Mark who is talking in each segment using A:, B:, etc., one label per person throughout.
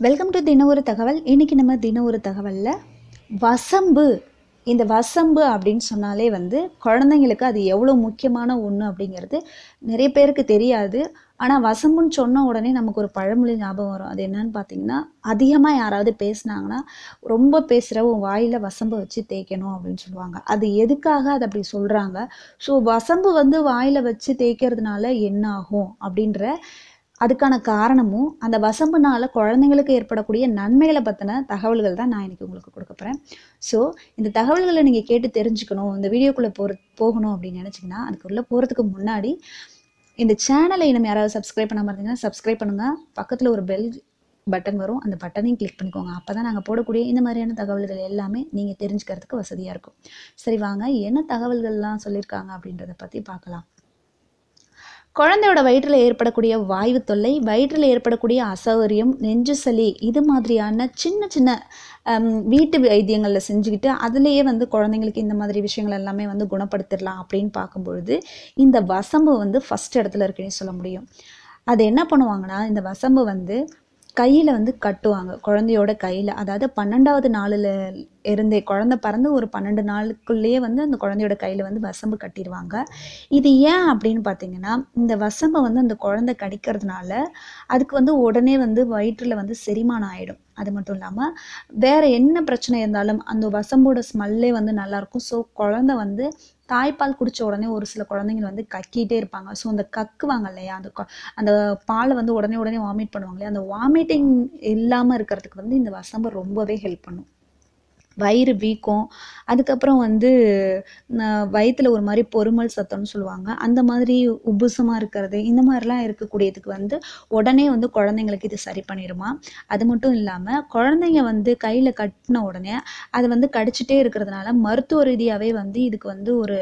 A: Welcome to தின ஒரு தகவல். இன்னைக்கு நம்ம தின ஒரு தகவலில் வசம்பு. இந்த வசம்பு அப்படின்னு சொன்னாலே வந்து குழந்தைங்களுக்கு அது எவ்வளோ முக்கியமான ஒன்று அப்படிங்கிறது நிறைய பேருக்கு தெரியாது. ஆனால் வசம்புன்னு சொன்ன உடனே நமக்கு ஒரு பழமொழி ஞாபகம் வரும். அது என்னன்னு பார்த்தீங்கன்னா அதிகமாக யாராவது பேசுனாங்கன்னா ரொம்ப பேசுகிற உன் வாயில் வசம்பு வச்சு தேய்க்கணும் அப்படின்னு சொல்லுவாங்க. அது எதுக்காக அது அப்படி சொல்கிறாங்க ஸோ வசம்பு வந்து வாயில் வச்சு தேய்க்கிறதுனால என்ன ஆகும் அப்படின்ற அதுக்கான காரணமும் அந்த வசம்புனால குழந்தைங்களுக்கு ஏற்படக்கூடிய நன்மைகளை பற்றின தகவல்கள் தான் நான் இன்னைக்கு உங்களுக்கு கொடுக்க போகிறேன் ஸோ இந்த தகவல்களை நீங்கள் கேட்டு தெரிஞ்சுக்கணும் இந்த வீடியோக்குள்ளே போகிற போகணும் அப்படின்னு நினச்சிங்கன்னா அதுக்குள்ளே போகிறதுக்கு முன்னாடி இந்த சேனலை நம்ம யாராவது சப்ஸ்கிரைப் பண்ணாமல் இருந்தீங்கன்னா சப்ஸ்கிரைப் பண்ணுங்கள் பக்கத்தில் ஒரு பெல் பட்டன் வரும். அந்த பட்டனையும் கிளிக் பண்ணிக்கோங்க. அப்போ தான் நாங்கள் போடக்கூடிய இந்த மாதிரியான தகவல்கள் எல்லாமே நீங்கள் தெரிஞ்சுக்கிறதுக்கு வசதியாக இருக்கும். சரி வாங்க. என்ன தகவல்கள்லாம் சொல்லியிருக்காங்க அப்படின்றத பற்றி பார்க்கலாம். குழந்தையோட வயிற்றில் ஏற்படக்கூடிய வாய்வு தொல்லை வயிற்றில் ஏற்படக்கூடிய அசௌகரியம் நெஞ்சு சளி இது மாதிரியான சின்ன சின்ன வீட்டு வைத்தியங்களில் செஞ்சுக்கிட்டு அதுலேயே வந்து குழந்தைங்களுக்கு இந்த மாதிரி விஷயங்கள் எல்லாமே வந்து குணப்படுத்திடலாம் அப்படின்னு பார்க்கும்பொழுது இந்த வசம்பு வந்து ஃபஸ்ட் இடத்துல இருக்குன்னு சொல்ல முடியும். அது என்ன பண்ணுவாங்கன்னா இந்த வசம்பு வந்து கையில் வந்து கட்டுவாங்க. குழந்தையோட கையில். அதாவது பன்னெண்டாவது நாளில் இருந்தே குழந்தை பிறந்து ஒரு பன்னெண்டு நாளுக்குள்ளேயே வந்து அந்த குழந்தையோட கையில் வந்து வசம்பு கட்டிடுவாங்க. இது ஏன் அப்படின்னு பார்த்தீங்கன்னா இந்த வசம்பை வந்து அந்த குழந்தை கடிக்கிறதுனால அதுக்கு வந்து உடனே வந்து வயிற்றில் வந்து செரிமானம் ஆகிடும் அது மட்டும் இல்லாமல் வேற என்ன பிரச்சனை இருந்தாலும் அந்த வசம்போட ஸ்மெல்லே வந்து நல்லாயிருக்கும் ஸோ குழந்தை வந்து தாய்ப்பால் குடிச்ச உடனே ஒரு சில குழந்தைங்க வந்து கக்கிட்டே இருப்பாங்க. ஸோ அந்த கக்குவாங்க இல்லையா? அந்த அந்த பாலை வந்து உடனே உடனே வாமிட் பண்ணுவாங்க இல்லையா? அந்த வாமிட்டிங் இல்லாமல் இருக்கிறதுக்கு வந்து இந்த வசம்பு ரொம்பவே ஹெல்ப் பண்ணும். வயிறு வீக்கம். அதுக்கப்புறம் வந்து வயிற்றில் ஒரு மாதிரி பொறுமல் சத்தம்னு சொல்லுவாங்க. அந்த மாதிரி உபுசமாக இருக்கிறது இந்த மாதிரிலாம் இருக்கக்கூடியதுக்கு வந்து உடனே வந்து குழந்தைங்களுக்கு இது சரி பண்ணிடுமா? அது மட்டும் இல்லாமல் குழந்தைங்க வந்து கையில் கட்டின உடனே அதை வந்து கடிச்சிட்டே இருக்கிறதுனால மருத்துவ ரீதியாகவே வந்து இதுக்கு வந்து ஒரு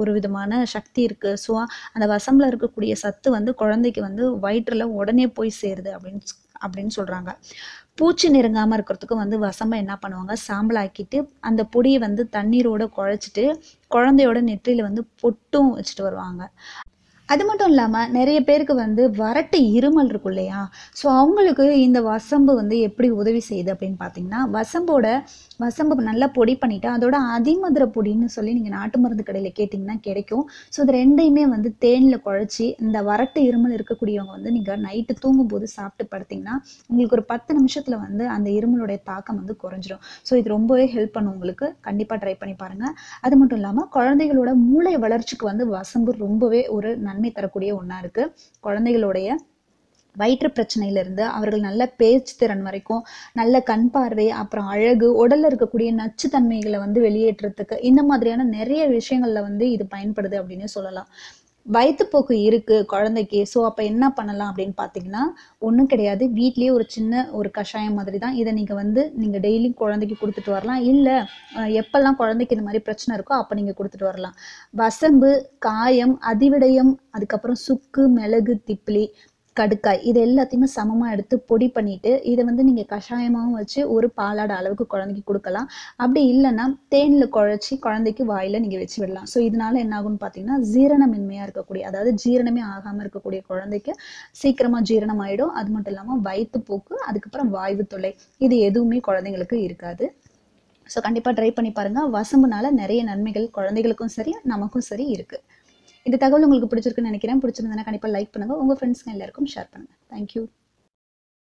A: ஒரு விதமான சக்தி இருக்குது ஸோ அந்த வசம்பில் இருக்கக்கூடிய சத்து வந்து குழந்தைக்கு வந்து வயிற்றில் உடனே போய் சேருது அப்படின்னு அப்படின்னு சொல்கிறாங்க பூச்சி நெருங்காமல் இருக்கிறதுக்கு வந்து வசம்பை என்ன பண்ணுவாங்க? சாம்பல் ஆக்கிட்டு அந்த பொடியை வந்து தண்ணீரோட குழச்சிட்டு குழந்தையோட நெற்றியில் வந்து பொட்டும் வச்சுட்டு வருவாங்க. அது மட்டும் இல்லாமல் நிறைய பேருக்கு வந்து வறட்டு இருமல் இருக்கும் இல்லையா? ஸோ அவங்களுக்கு இந்த வசம்பு வந்து எப்படி உதவி செய்யுது அப்படின்னு பார்த்தீங்கன்னா வசம்போட வசம்பு நல்லா பொடி பண்ணிவிட்டு அதோட அதிமதுர பொடின்னு சொல்லி நீங்கள் நாட்டு மருந்து கடையில் கேட்டிங்கன்னா கிடைக்கும். ஸோ இது ரெண்டையுமே வந்து தேனில் குழச்சி இந்த வறட்டு இருமல் இருக்கக்கூடியவங்க வந்து நீங்கள் நைட்டு தூங்கும்போது சாப்பிட்டு படுத்தீங்கன்னா உங்களுக்கு ஒரு பத்து நிமிஷத்தில் வந்து அந்த இருமலுடைய தாக்கம் வந்து குறைஞ்சிரும். ஸோ இது ரொம்பவே ஹெல்ப் பண்ணும் உங்களுக்கு. கண்டிப்பாக ட்ரை பண்ணி பாருங்கள் அது மட்டும் இல்லாமல் குழந்தைகளோட மூளை வளர்ச்சிக்கு வந்து வசம்பு ரொம்பவே ஒரு நல்ல நன்மை தரக்கூடிய ஒன்றா இருக்குது குழந்தைகளுடைய வயிற்று பிரச்சனையிலிருந்து அவர்கள் நல்ல பேச்சு திறன் வரைக்கும் நல்ல கண் பார்வை அப்புறம் அழகு உடல்ல இருக்கக்கூடிய நச்சுத்தன்மைகளை வந்து வெளியேற்றுறதுக்கு இந்த மாதிரியான நிறைய விஷயங்கள்ல வந்து இது பயன்படுது அப்படின்னு சொல்லலாம். வயிற்றுப்போக்கு இருக்குது குழந்தைக்கு. ஸோ அப்போ என்ன பண்ணலாம் அப்படின்னு பார்த்தீங்கன்னா ஒன்றும் கிடையாது. வீட்லேயே ஒரு சின்ன ஒரு கஷாயம் மாதிரி தான் இதை நீங்கள் வந்து நீங்கள் டெய்லி குழந்தைக்கு கொடுத்துட்டு வரலாம். இல்லை எப்போல்லாம் குழந்தைக்கு இந்த மாதிரி பிரச்சனை இருக்கோ அப்போ நீங்கள் கொடுத்துட்டு வரலாம். வசம்பு காயம் அதிவிடயம் அதுக்கப்புறம் சுக்கு மிளகு திப்பிலி கடுக்காய் இது எல்லாத்தையுமே சமமாக எடுத்து பொடி பண்ணிட்டு இதை வந்து நீங்கள் கஷாயமாகவும் வச்சு ஒரு பாலாட அளவுக்கு குழந்தைக்கு கொடுக்கலாம். அப்படி இல்லைன்னா தேனில் குழச்சி குழந்தைக்கு வாயில் நீங்கள் வச்சு விடலாம். ஸோ இதனால என்ன ஆகும்னு பார்த்தீங்கன்னா ஜீரணமின்மையாக இருக்கக்கூடிய அதாவது ஜீரணமே ஆகாமல் இருக்கக்கூடிய குழந்தைக்கு சீக்கிரமாக ஜீரணம் ஆயிடும் அது மட்டும் இல்லாமல் வயிற்றுப்போக்கு அதுக்கப்புறம் வாய்வு தொல்லை இது எதுவுமே குழந்தைங்களுக்கு இருக்காது. ஸோ கண்டிப்பாக ட்ரை பண்ணி பாருங்கள் வசம்புனால நிறைய நன்மைகள் குழந்தைகளுக்கும் சரி நமக்கும் சரி இருக்குது இந்த தகவல் உங்களுக்கு பிடிச்சிருக்குன்னு நினைக்கிறேன். பிடிச்சிருந்ததுன்னா கண்டிப்பாக லைக் பண்ணுங்கள் உங்கள் ஃப்ரெண்ட்ஸ்க்கு எல்லாருக்கும் ஷேர் பண்ணுங்கள் தேங்க்யூ